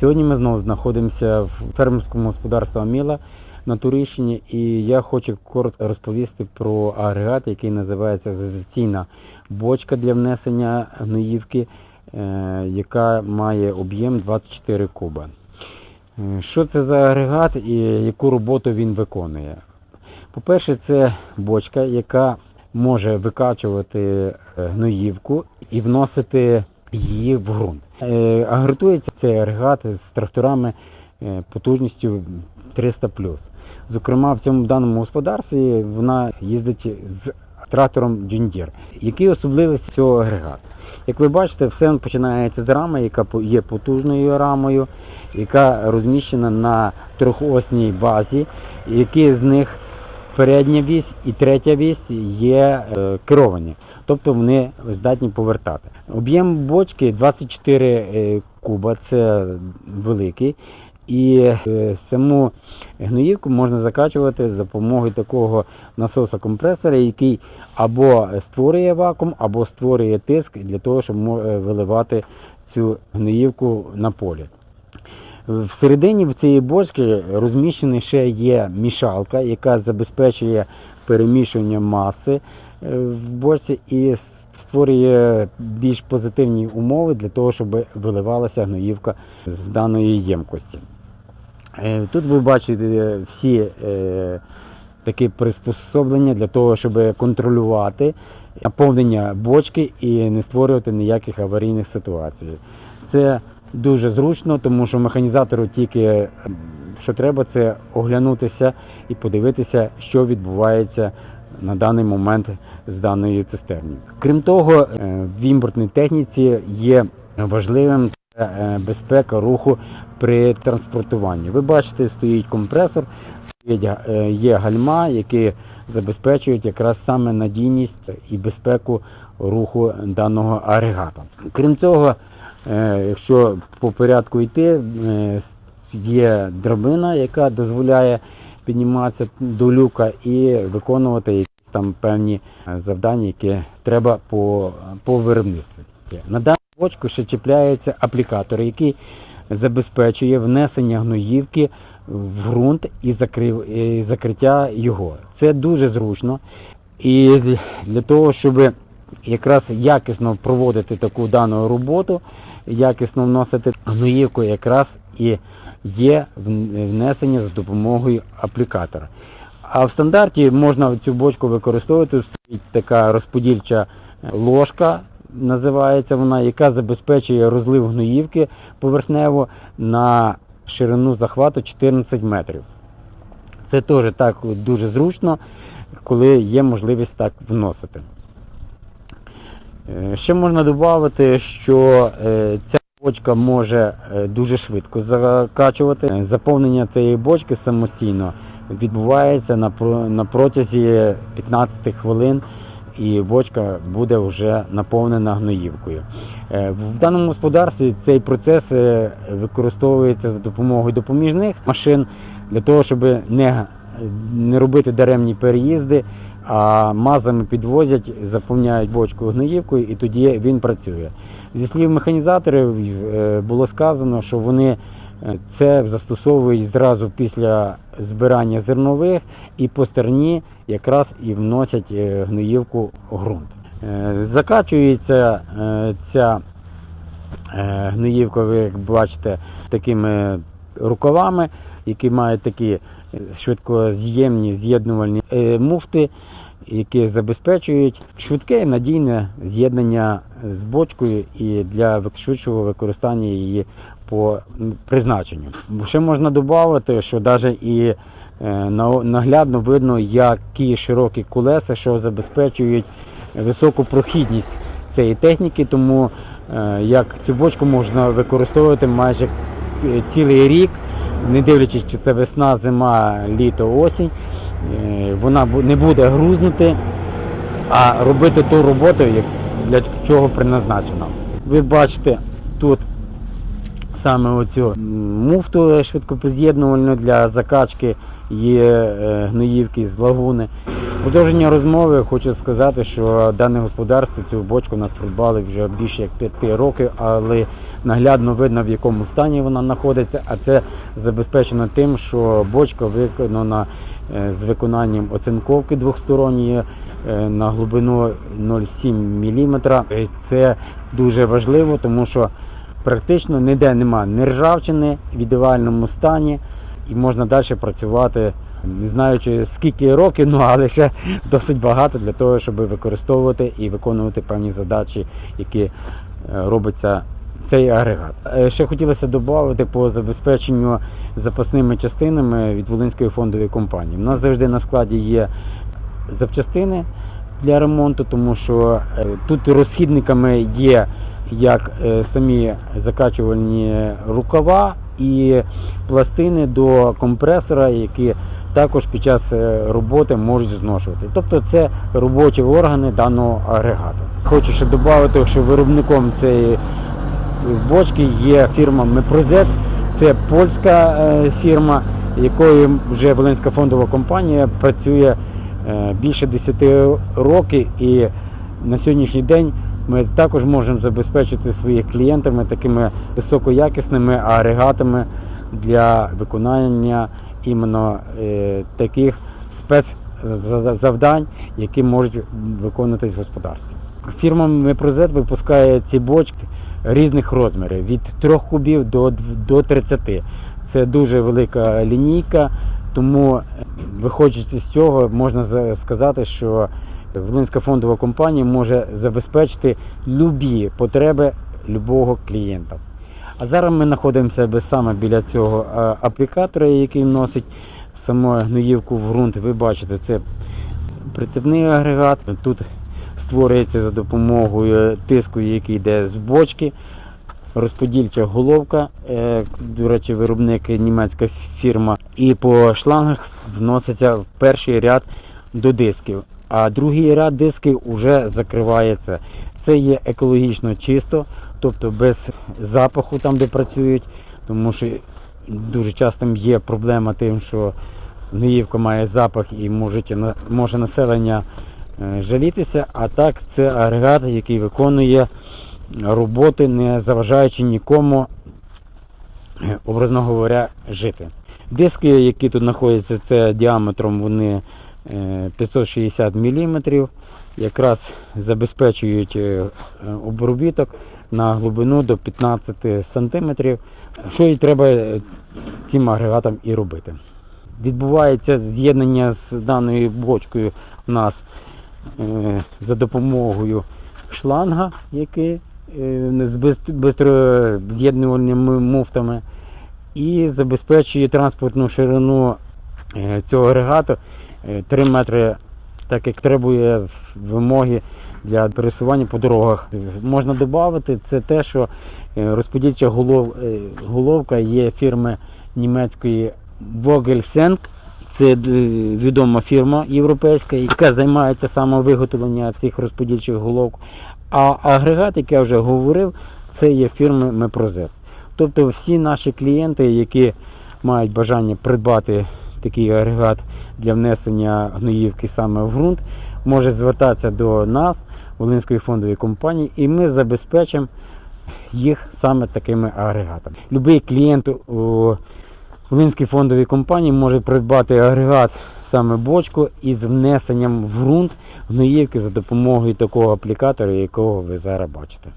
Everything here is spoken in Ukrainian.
Сьогодні ми знову знаходимося в фермерському господарстві Аміла на Турищині, і я хочу коротко розповісти про агрегат, який називається азоційна бочка для внесення гноївки, е, яка має об'єм 24 куба. Е, Що це за агрегат і яку роботу він виконує? По-перше, це бочка, яка може викачувати е, гноївку і вносити її в ґрунт. Е, Агрегується цей агрегат з тракторами е, потужністю 300 Зокрема, в цьому даному господарстві вона їздить з трактором Deere. Які особливості цього агрегату? Як ви бачите, все починається з рами, яка є потужною рамою, яка розміщена на трьохосній базі, які з них передня вісь і третя вісь є е, керовані, тобто вони здатні повертати. Об'єм бочки 24 е, куба, це великий. І е, саму гноївку можна закачувати за допомогою такого насоса компресора, який або створює вакуум, або створює тиск для того, щоб виливати цю гноївку на полі. Всередині цієї бочки розміщена ще є мішалка, яка забезпечує перемішування маси е, в бочці і створює більш позитивні умови для того, щоб виливалася гноївка з даної ємкості. Е, Тут ви бачите всі е, такі приспособлення для того, щоб контролювати наповнення бочки і не створювати ніяких аварійних ситуацій. Це дуже зручно, тому що механізатору тільки що треба, це оглянутися і подивитися, що відбувається на даний момент з даною цистернею. Крім того, е, в імпортній техніці є важливим е, безпека руху при транспортуванні. Ви бачите, стоїть компресор, е, є гальма, які забезпечують якраз саме надійність і безпеку руху даного агрегата. Крім цього, е, якщо по порядку йти, е, є драбина, яка дозволяє підніматися до люка і виконувати якісь там певні е, завдання, які треба по, по виробництву. На дану бочку ще чіпляється аплікатор, який забезпечує внесення гноївки в ґрунт і закриття його. Це дуже зручно. І для того, щоб якраз якісно проводити таку дану роботу, якісно вносити гноївку, якраз і є внесення за допомогою аплікатора. А в стандарті можна цю бочку використовувати. Стоїть така розподільча ложка, називається вона, яка забезпечує розлив гноївки поверхнево на ширину захвату 14 метрів. Це теж так дуже зручно, коли є можливість так вносити. Е, Ще можна додати, що е, ця бочка може е, дуже швидко закачувати. Заповнення цієї бочки самостійно відбувається на, протязі 15 хвилин. І бочка буде вже наповнена гноївкою. В даному господарстві цей процес використовується за допомогою допоміжних машин для того, щоб не, не робити даремні переїзди, а мазами підвозять, заповняють бочку гноївкою і тоді він працює. Зі слів механізаторів е, було сказано, що вони е, це застосовують зразу після збирання зернових і по стерні якраз і вносять е, гноївку в ґрунт. Закачується ця гноївка, ви бачите, такими рукавами, які мають такі швидкоз'ємні з'єднувальні е, муфти, які забезпечують швидке і надійне з'єднання з бочкою і для швидшого використання її по призначенню. Ще можна додати, що навіть і е, наглядно видно, які широкі колеса, що забезпечують високу прохідність цієї техніки, тому е, як цю бочку можна використовувати майже цілий рік, не дивлячись, чи це весна, зима, літо, осінь, е, вона не буде грузнути, а робити ту роботу, для чого призначена. Ви бачите тут саме оцю муфту швидкопоз'єднувальну для закачки е, гноївки з лагуни. Продовження розмови хочу сказати, що дане господарство цю бочку нас придбали вже більше як п'яти років, але наглядно видно в якому стані вона знаходиться. А це забезпечено тим, що бочка виконана е, з виконанням оцинковки двохсторонньої е, на глибину 0,7 мм. Це дуже важливо, тому що практично ніде нема ні ржавчини в ідеальному стані і можна далі працювати, не знаючи скільки років, ну але ще досить багато для того, щоб використовувати і виконувати певні задачі, які е, робиться цей агрегат. Е, Ще хотілося додати по забезпеченню запасними частинами від Волинської фондової компанії. У нас завжди на складі є запчастини для ремонту, тому що е, тут розхідниками є як самі закачувальні рукава і пластини до компресора, які також під час е, роботи можуть зношувати. Тобто це робочі органи даного агрегату. Хочу ще додати, що виробником цієї бочки є фірма Мепрозет. Це польська е, фірма, якою вже Волинська фондова компанія працює е, більше 10 років. І на сьогоднішній день ми також можемо забезпечити своїх клієнтами такими високоякісними агрегатами для виконання іменно е, таких спецзавдань, які можуть виконуватись в господарстві. Фірма Мепрозет випускає ці бочки різних розмірів від 3 кубів до, до 30. Це дуже велика лінійка, тому е, виходячи з цього, можна сказати, що Волинська фондова компанія може забезпечити любі потреби любого клієнта. А зараз ми знаходимося саме біля цього е, аплікатора, який вносить саму гноївку в ґрунт. Ви бачите, це прицепний агрегат. Тут створюється за допомогою тиску, який йде з бочки. Розподільча головка, е, до речі, виробник німецька фірма. І по шлангах вноситься в перший ряд до дисків. А другий ряд дисків вже закривається. Це є екологічно чисто, тобто без запаху там, де працюють, тому що дуже часто є проблема тим, що гноївка має запах і може населення е, жалітися. А так це агрегат, який виконує роботи, не заважаючи нікому, образно говоря, жити. Диски, які тут знаходяться, це діаметром вони 560 мм, якраз забезпечують е, обробіток на глибину до 15 см, що і треба е, цим агрегатом і робити. Відбувається з'єднання з даною бочкою у нас е, за допомогою шланга, який з безз'єднувальними муфтами, і забезпечує транспортну ширину цього агрегату е, 3 метри, так як требує вимоги для пересування по дорогах. Можна додати це те, що е, розподільча голов, е, головка є фірми німецької Vogelseng. Це е, відома фірма європейська, яка займається саме виготовленням цих розподільчих головок. А агрегат, як я вже говорив, це є фірми Мепрозет. Тобто всі наші клієнти, які мають бажання придбати такий агрегат для внесення гноївки саме в ґрунт, можуть звертатися до нас, Волинської фондової компанії, і ми забезпечимо їх саме такими агрегатами. Любий клієнт у Волинській фондовій компанії може придбати агрегат саме бочку із внесенням в ґрунт гноївки за допомогою такого аплікатора, якого ви зараз бачите.